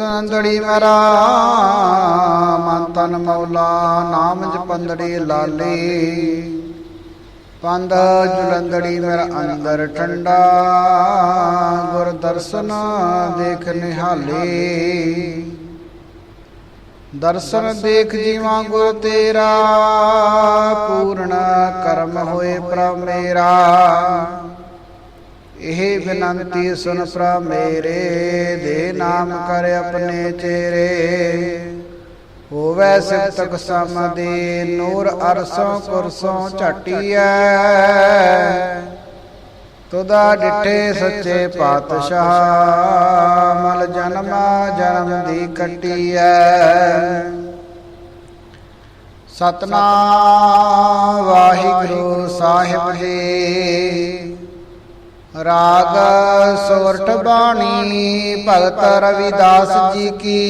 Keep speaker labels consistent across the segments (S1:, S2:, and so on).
S1: ਸੰਦੜੀ ਮਰਾ, ਮਨ ਤਨ ਮੌਲਾ, ਨਾਮ ਜਪੰਦੜੀ ਲਾਲੇ। ਪੰਦ ਜੁਲੰਦੜੀ ਮੇਰਾ ਅੰਦਰ ਠੰਡਾ, ਗੁਰ ਦਰਸ਼ਨ ਦੇਖ ਨਿਹਾਲੇ। ਦਰਸ਼ਨ ਦੇਖ ਜੀਵਾਂ ਗੁਰ ਤੇਰਾ, ਪੂਰਨ ਕਰਮ ਹੋਏ ਪ੍ਰਭ ਮੇਰਾ। ਇਹ ਬਿਨੰਤੀ ਸੁਨ ਪ੍ਰ ਮੇਰੇ, ਦੇ ਨਾਮ ਕਰ ਆਪਣੇ ਚੇਰੇ। ਹੋਵੇ ਸਿਫਤਕ ਸਮਦੀ, ਨੂਰ ਅਰਸੋਂ ਕੁਰਸੋਂ ਝਟੀਐ। ਤੁਦਾ ਡਿਠੇ ਸੱਚੇ ਪਾਤਸ਼ਾਹ, ਮਲ ਜਨਮ ਜਨਮ ਦੀ ਕੱਟੀਐ। ਸਤਨਾਮ ਵਾਹਿਗੁਰੂ ਸਾਹਿਬ ਜੀ। ਰਾਗ ਸੋਰਠ ਬਾਣੀ, ਭਗਤ ਰਵਿਦਾਸ ਜੀ ਕੀ।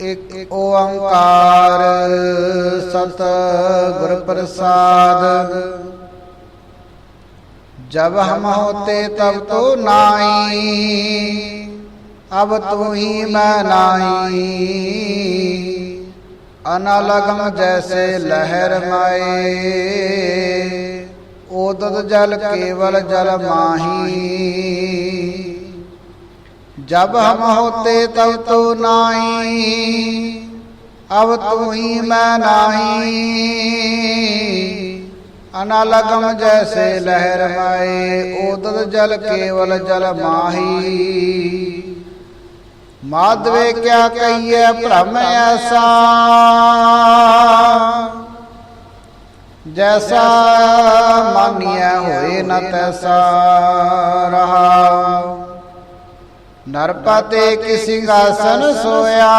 S1: ਇੱਕ ਓੰਕਾਰ ਸਤ ਗੁਰ ਪ੍ਰਸਾਦ। ਜਬ ਹਮ ਹੋਤੇ ਤਬ ਤੋ ਨਾਹੀ, ਅਬ ਤੂੰ ਹੀ ਮੈਂ ਨਾਹੀ। ਅਨਲਗਮ ਜੈਸੇ ਲਹਿਰ ਮਾਏ। ਉਦਤ ਜਲ ਕੇਵਲ ਜਲ ਮਾਹੀ। ਜਬ ਹਮ ਹੋਤੇ ਤਬ ਤੋ ਨਾਹੀ, ਅਬ ਤੂੰ ਹੀ ਮੈਂ ਨਾਹੀ। ਅਨਲਗਮ ਜੈਸੇ ਲਹਿਰ ਮਾਏ ਉਦਤ ਜਲ ਕੇਵਲ ਜਲ ਮਾਹੀ। ਮਾਧਵੇ ਕਿਆ ਕਹੀਏ ਭ੍ਰਮ ਐਸਾ। ਜੈਸਾ ਮੰਨਿਆ ਹੋਏ ਨ ਤੈਸਾ ਰਹਾ। ਨਰਪਤੇ ਕਿਸੀ ਗਾਸਨ ਸੋਇਆ,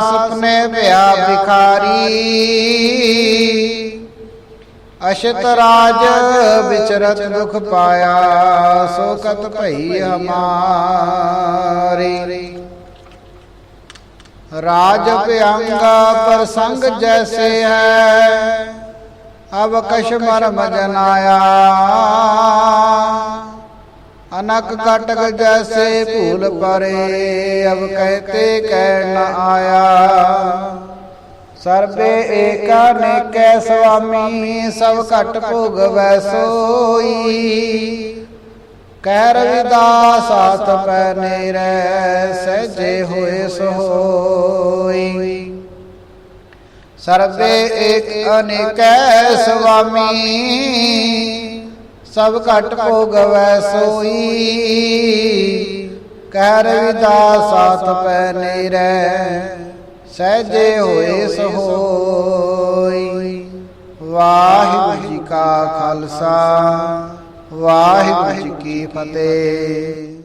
S1: ਸੁਪਨੇ ਭਿਆ ਵਿਖਾਰੀ ਅਸ਼ਤ ਰਾਜ ਵਿਚਰਤ ਦੁਖ ਪਾਇਆ, ਸੋਕਤ ਭਈ ਹਮਾਰੀ। ਰਾਜ ਭਿਆੰਗਾ ਪ੍ਰਸੰਗ ਜੈਸੇ ਹੈ ਅਬ ਕਸ਼ ਮਰਮ ਜਨਾਇਆ ਅਨਕ ਕਟਕ ਜੈਸੇ ਭੂਲ ਪਰੇ। ਅਬ ਕਹਤੇ ਕਹਿ ਨ ਆਇਆ। ਸਰਬੇ ਏਕਾ ਨੇਕੈ ਸੁਆਮੀ। ਸਭ ਘਟ ਭੁਗ ਵੈਸੋਈ ਕਹਿ ਰਵਿਦਾਸ ਆਤ ਪੈ ਨੇਰੇ। ਸਜੇ ਹੋਏ ਸੋਈ। ਸਰਬੇ ਏਕ ਅਨੇਕੈ ਸੁਆਮੀ। ਸਭ ਘਟ ਭੋਗ ਵੈ ਸੋਈ। ਕਹਿ ਰਵਿਦਾਸ ਸਾਥ ਪੈ ਨੇਰੈ ਸਹਜੇ ਹੋਏ ਸੋਈ ਵਾਹਿਗੁਰੂ ਜੀ ਕਾ ਖਾਲਸਾ। ਵਾਹਿਗੁਰੂ ਜੀ ਕੀ ਫਤਿਹ।